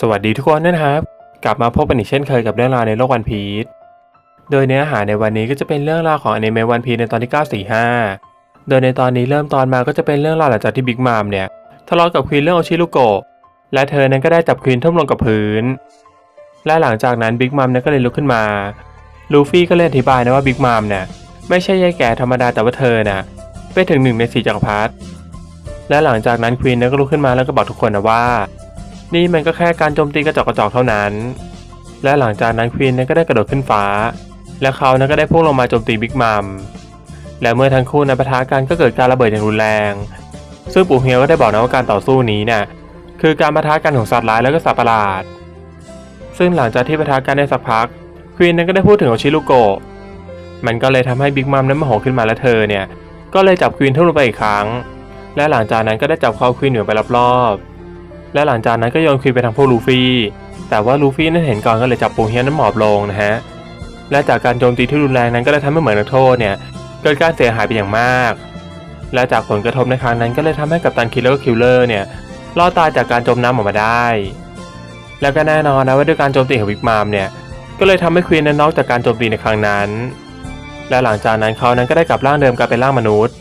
สวัสดีทุกคนนะครับ กลับมาพบกันอีกเช่นเคยกับเรื่องราวในโลกวันพีชโดยเนื้อหาในวันนี้ก็จะเป็นเรื่องราวของอนิเมะวันพีชในตอนที่ 945 โดยในตอนนี้เริ่มตอนมาก็จะเป็นเรื่องราวหลังจากที่บิ๊กมามเนี่ยทะเลาะกับควีนเรื่องโอชิลุโกะและเธอนั้นก็ได้จับควีนทุ่มลงกับพื้น และหลังจากนั้นบิ๊กมามเนี่ยก็เลยลุกขึ้นมาลูฟี่ก็เลยอธิบายนะว่าบิ๊กมามเนี่ยไม่ใช่ยายแก่ธรรมดาแต่ว่าเธอน่ะเป็นถึงหนึ่งในสี่จักรพรรดิและหลังจากนั้นควีนเนี่ยก็ลุกขึ้นมาแล้วก็บอกทุกคนนะว่า นี่มันก็แค่การโจมตีกระจอกกระจอกเท่านั้น และหลังจากนั้นควีนนั้นก็ได้กระโดดขึ้นฟ้า และเขานั้นก็ได้พุ่งลงมาโจมตีบิ๊กมัม และเมื่อทั้งคู่นั้นปะทะกันก็เกิดการระเบิดอย่างรุนแรง ซึ่งปู่เฮียวก็ได้บอกนะว่าการต่อสู้นี้เนี่ยคือการปะทะกันของสัตว์ร้ายแล้วก็สัตว์ประหลาด ซึ่งหลังจากที่ปะทะกันได้สักพักควีนนั้นก็ได้พูดถึงโอชิลุโกะ มันก็เลยทำให้บิ๊กมัมนั้นโมโหขึ้นมาและเธอเนี่ย ก็เลยจับควีนทุ่มลงไปอีกครั้ง และหลังจากนั้นก็ได้จับคอควีนเหนือไปรอบๆ และหลังจากนั้นก็โยนควีนไปทางพวกลูฟี่ แต่ว่าลูฟี่นั้นเห็นก่อนก็เลยจับปูเฮียนั้นหมอบลงนะฮะ และจากการโจมตีที่รุนแรงนั้นก็เลยทำให้เหมือนนักโทษเนี่ยเกิดการเสียหายไปอย่างมาก และจากผลกระทบในครั้งนั้นก็เลยทำให้กัปตันคิลเลอร์คิลเลอร์เนี่ยรอดตายจากการจมน้ำออกมาได้ แล้วก็แน่นอนนะว่าด้วยการโจมตีของวิกมามเนี่ยก็เลยทำให้ควีนนั้นนอกจากการโจมตีในครั้งนั้น และหลังจากนั้นเขานั้นก็ได้กลับร่างเดิมกลายเป็นร่างมนุษย์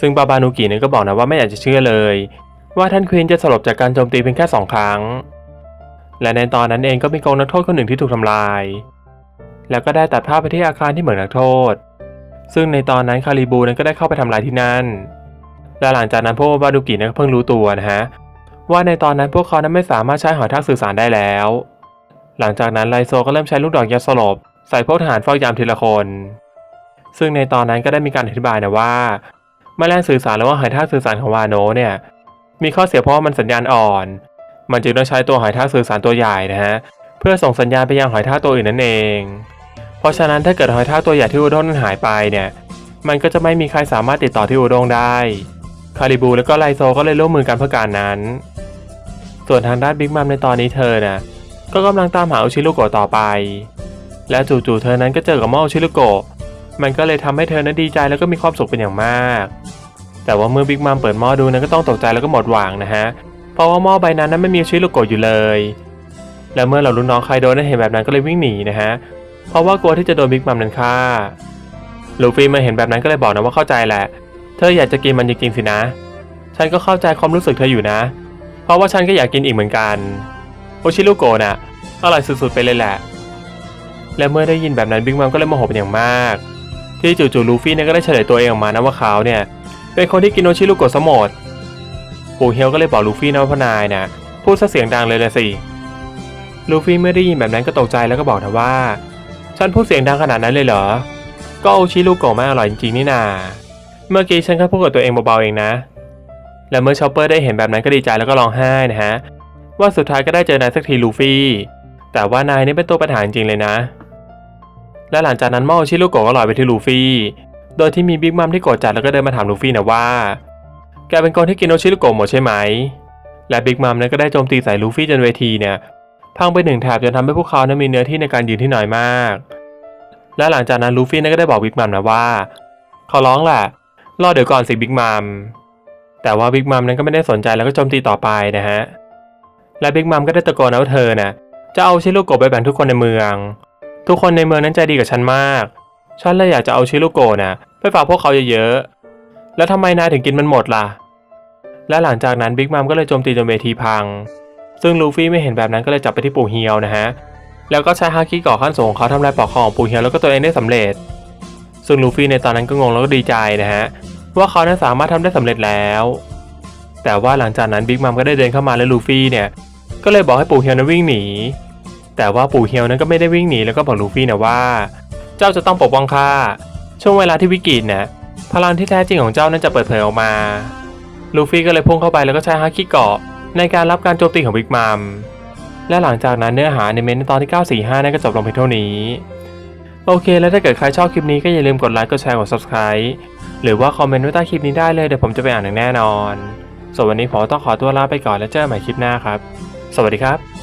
ซึ่งบาบานุกิเนี่ยก็บอกนะว่าไม่อยากจะเชื่อเลย ว่าท่านควีนจะสลบจากการโจมตีเพียงแค่สองครั้ง และในตอนนั้นเองก็มีกองนักโทษคนหนึ่งที่ถูกทำลาย แล้วก็ได้ตัดภาพไปที่อาคารที่เหมือนนักโทษ ซึ่งในตอนนั้นคาริบูนั้นก็ได้เข้าไปทำลายที่นั่น และหลังจากนั้นพวกบาดูกินั้นก็เพิ่งรู้ตัวนะฮะว่าในตอนนั้นพวกเขานั้นไม่สามารถใช้หอทักสื่อสารได้แล้ว หลังจากนั้นไลโซก็เริ่มใช้ลูกดอกยาสลบ ใส่พวกทหารเฝ้ายามทีละคน ซึ่งในตอนนั้นก็ได้มีการอธิบายนะว่าแมลงสื่อสารหรือว่าหอยทากสื่อสารของวาโนเนี่ย มีข้อเสียเพราะมันสัญญาณอ่อน มันจึงต้องใช้ตัวหอยทากสื่อสารตัวใหญ่นะฮะเพื่อส่งสัญญาณไปยังหอยทากตัวอื่นนั่นเอง เพราะฉะนั้นถ้าเกิดหอยทากตัวใหญ่ที่อุด้งนั้นหายไปเนี่ย มันก็จะไม่มีใครสามารถติดต่อที่อุด้งได้คาริบูและก็ไลโซก็เลยร่วมมือกันเพื่อการนั้น ส่วนทางด้านบิ๊กมัมในตอนนี้เธอน่ะก็กำลังตามหาอุชิลุโกะต่อไป และจู่ๆเธอนั้นก็เจอกับหม้ออุชิลุโกะมันก็เลยทำให้เธอนั้นดีใจแล้วก็มีความสุขเป็นอย่างมาก แต่ว่าเมื่อบิ๊กมัมเปิดหม้อดูนั้นก็ต้องตกใจแล้วก็หมดหวังนะฮะ เพราะว่าหม้อใบนั้นนั้นไม่มีชิลูโกะอยู่เลย และเมื่อเรารุ่นน้องไคโดนั้นเห็นแบบนั้นก็เลยวิ่งหนีนะฮะ เพราะว่ากลัวที่จะโดนบิ๊กมัมนั้นฆ่า ลูฟี่มาเห็นแบบนั้นก็เลยบอกนะว่าเข้าใจแหละ เธออยากจะกินมันจริงๆสินะ ฉันก็เข้าใจความรู้สึกเธออยู่นะ เพราะว่าฉันก็อยากกินอีกเหมือนกันโอชิลูโกะน่ะอร่อยสุดๆไปเลยแหละ และเมื่อได้ยินแบบนั้นบิ๊กมัมก็เลยโมโหเป็นอย่างมาก ที่จู่ๆลูฟี่เนี่ยก็ได้เฉลยตัวเองออกมานะว่าเขาเนี่ย เป็นคนที่กินโอชิลูโกะสมดปู่เฮียวก็เลยบอกลูฟี่นะว่าพนายนะพูดซะเสียงดังเลยละสิ ลูฟี่เมื่อได้ยินแบบนั้นก็ตกใจแล้วก็บอกนะว่า ฉันพูดเสียงดังขนาดนั้นเลยเหรอ ก็โอชิลูโกะไม่อร่อยจริงๆนี่นา เมื่อกี้ฉันแค่พูดกับตัวเองเบาๆเองนะ และเมื่อชอปเปอร์ได้เห็นแบบนั้นก็ดีใจแล้วก็ร้องไห้นะฮะ ว่าสุดท้ายก็ได้เจอนายสักทีลูฟี่ แต่ว่านายนี่เป็นตัวปัญหาจริงเลยนะ และหลังจากนั้นมอโอชิลูโกะก็ลอยไปที่ลูฟี่ โดยที่มีบิ๊กมัมที่โกรธจัดแล้วก็เดินมาถามลูฟี่นะว่าแกเป็นคนที่กินโอชิลโกะหมดใช่ไหม และบิ๊กมัมนั้นก็ได้โจมตีใส่ลูฟี่จนเวทีเนี่ยพังไปหนึ่งแถบจนทำให้พวกเขานั้นมีเนื้อที่ในการยืนที่น้อยมาก และหลังจากนั้นลูฟี่นั้นก็ได้บอกบิ๊กมัมนะว่าขอร้องแหละรอเดี๋ยวก่อนสิบิ๊กมัมแต่ว่าบิ๊กมัมนั้นก็ไม่ได้สนใจแล้วก็โจมตีต่อไปนะฮะและบิ๊กมัมก็ได้ตะโกนนะว่าเธอน่ะจะเอาชิลโกะไปแบ่งทุกคนในเมือง ทุกคนในเมืองนั้นใจดีกับฉันมาก ฉันเลยอยากจะเอาชิลุโกะน่ะไปฝากพวกเขาเยอะๆ แล้วทำไมนายถึงกินมันหมดล่ะ และหลังจากนั้นบิ๊กมัมก็เลยโจมตีจนเวทีพัง ซึ่งลูฟี่ไม่เห็นแบบนั้นก็เลยจับไปที่ปู่เฮียวนะฮะ แล้วก็ใช้ฮาคิก่อขั้นสูงของเขาทำลายปลอกคอของปู่เฮียวแล้วก็ตัวเองได้สำเร็จ ซึ่งลูฟี่ในตอนนั้นก็งงแล้วก็ดีใจนะฮะว่าเขานั้นสามารถทำได้สำเร็จแล้ว แต่ว่าหลังจากนั้นบิ๊กมัมก็ได้เดินเข้ามาและลูฟี่เนี่ยก็เลยบอกให้ปู่เฮียวนั้นวิ่งหนี แต่ว่าปู่เฮียวนั้นก็ไม่ได้วิ่งหนีแล้วก็บอกลูฟี่นะว่า เจ้าจะต้องปกป้องข้าช่วงเวลาที่วิกฤตเนี่ยพลังที่แท้จริงของเจ้านั้นจะเปิดเผยออกมา ลูฟี่ก็เลยพุ่งเข้าไปแล้วก็ใช้ฮาคิเกาะในการรับการโจมตีของบิ๊กมัม และหลังจากนั้นเนื้อหาในเมนในตอนที่ 945 นั่นก็จบลงเพียงเท่านี้ โอเค แล้วถ้าเกิดใครชอบคลิปนี้ก็อย่าลืมกดไลค์ กดแชร์ กด subscribe หรือว่าคอมเมนต์ไว้ใต้คลิปนี้ได้เลยเดี๋ยวผมจะไปอ่านอย่างแน่นอน ส่วนวันนี้ผมต้องขอตัวลาไปก่อนแล้วเจอกันใหม่คลิปหน้าครับ สวัสดีครับ